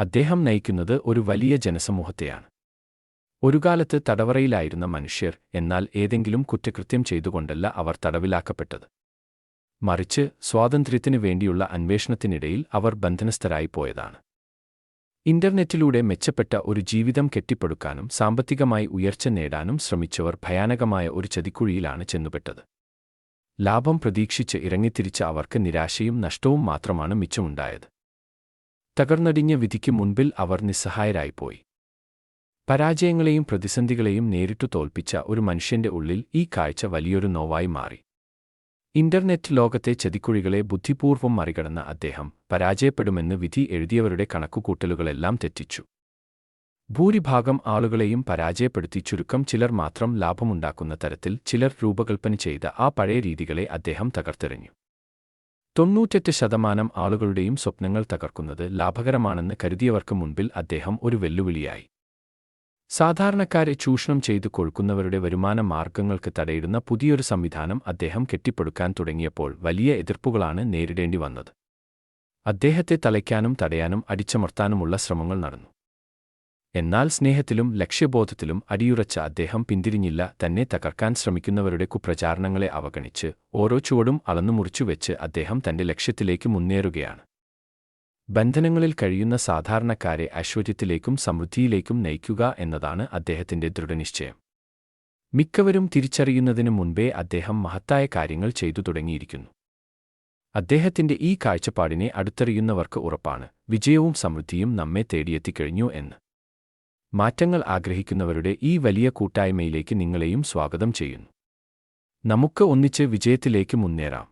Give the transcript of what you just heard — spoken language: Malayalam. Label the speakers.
Speaker 1: അദ്ദേഹം നയിക്കുന്നത് ഒരു വലിയ ജനസമൂഹത്തെയാണ്. ഒരു കാലത്ത് തടവറയിലായിരുന്ന മനുഷ്യർ എന്നാൽ ഏതെങ്കിലും കുറ്റകൃത്യം ചെയ്തുകൊണ്ടല്ല അവർ തടവിലാക്കപ്പെട്ടത്. മറിച്ച് സ്വാതന്ത്ര്യത്തിനു വേണ്ടിയുള്ള അന്വേഷണത്തിനിടയിൽ അവർ ബന്ധനസ്ഥരായി പോയതാണ് ഇന്റർനെറ്റിലൂടെ മെച്ചപ്പെട്ട ഒരു ജീവിതം കെട്ടിപ്പടുക്കാനും സാമ്പത്തികമായി ഉയർച്ച നേടാനും ശ്രമിച്ചവർ ഭയാനകമായ ഒരു ചതിക്കുഴിയിലാണ് ചെന്നുപെട്ടത്. ലാഭം പ്രതീക്ഷിച്ച് ഇറങ്ങിത്തിരിച്ച അവർക്ക് നിരാശയും നഷ്ടവും മാത്രമാണ് മിച്ചമുണ്ടായത്. തകർന്നടിഞ്ഞ വിധിക്ക് മുൻപിൽ അവർ നിസ്സഹായരായിപ്പോയി. പരാജയങ്ങളെയും പ്രതിസന്ധികളെയും നേരിട്ടു തോൽപ്പിച്ച ഒരു മനുഷ്യന്റെ ഉള്ളിൽ ഈ കാഴ്ച വലിയൊരു നോവായി മാറി. ഇന്റർനെറ്റ് ലോകത്തെ ചതിക്കുഴികളെ ബുദ്ധിപൂർവം മറികടന്ന അദ്ദേഹം പരാജയപ്പെടുമെന്ന് വിധി എഴുതിയവരുടെ കണക്കുകൂട്ടലുകളെല്ലാം തെറ്റിച്ചു. ഭൂരിഭാഗം ആളുകളെയും പരാജയപ്പെടുത്തി ചുരുക്കം ചിലർ മാത്രം ലാഭമുണ്ടാക്കുന്ന തരത്തിൽ ചിലർ രൂപകൽപ്പന ചെയ്ത ആ പഴയ രീതികളെ അദ്ദേഹം തകർത്തെറിഞ്ഞു. തൊണ്ണൂറ്റെട്ട് ശതമാനം ആളുകളുടെയും സ്വപ്നങ്ങൾ തകർക്കുന്നത് ലാഭകരമാണെന്ന് കരുതിയവർക്ക് മുൻപിൽ അദ്ദേഹം ഒരു വെല്ലുവിളിയായി. സാധാരണക്കാരെ ചൂഷണം ചെയ്തു കൊഴുക്കുന്നവരുടെ വരുമാന മാർഗങ്ങൾക്ക് തടയിടുന്ന പുതിയൊരു സംവിധാനം അദ്ദേഹം കെട്ടിപ്പടുക്കാൻ തുടങ്ങിയപ്പോൾ വലിയ എതിർപ്പുകളാണ് നേരിടേണ്ടി വന്നത്. അദ്ദേഹത്തെ തലയ്ക്കാനും തടയാനും അടിച്ചമർത്താനുമുള്ള ശ്രമങ്ങൾ നടന്നു. എന്നാൽ സ്നേഹത്തിലും ലക്ഷ്യബോധത്തിലും അടിയുറച്ച അദ്ദേഹം പിന്തിരിഞ്ഞില്ല. തന്നെ തകർക്കാൻ ശ്രമിക്കുന്നവരുടെ കുപ്രചാരണങ്ങളെ അവഗണിച്ച് ഓരോ ചുവടും അളന്നു അളന്നുമുറിച്ചുവെച്ച് അദ്ദേഹം തന്റെ ലക്ഷ്യത്തിലേക്ക് മുന്നേറുകയാണ്. ബന്ധനങ്ങളിൽ കഴിയുന്ന സാധാരണക്കാരെ ഐശ്വര്യത്തിലേക്കും സമൃദ്ധിയിലേക്കും നയിക്കുക എന്നതാണ് അദ്ദേഹത്തിന്റെ ദൃഢനിശ്ചയം. മിക്കവരും തിരിച്ചറിയുന്നതിനു മുൻപേ അദ്ദേഹം മഹത്തായ കാര്യങ്ങൾ ചെയ്തു തുടങ്ങിയിരിക്കുന്നു. അദ്ദേഹത്തിന്റെ ഈ കാഴ്ചപ്പാടിനെ അടുത്തറിയുന്നവർക്ക് ഉറപ്പാണ്. വിജയവും സമൃദ്ധിയും നമ്മെ തേടിയെത്തിക്കഴിഞ്ഞു എന്ന്. മാറ്റങ്ങൾ ആഗ്രഹിക്കുന്നവരുടെ ഈ വലിയ കൂട്ടായ്മയിലേക്ക് നിങ്ങളെയും സ്വാഗതം ചെയ്യുന്നു. നമുക്ക് ഒന്നിച്ച് വിജയത്തിലേക്ക് മുന്നേറാം.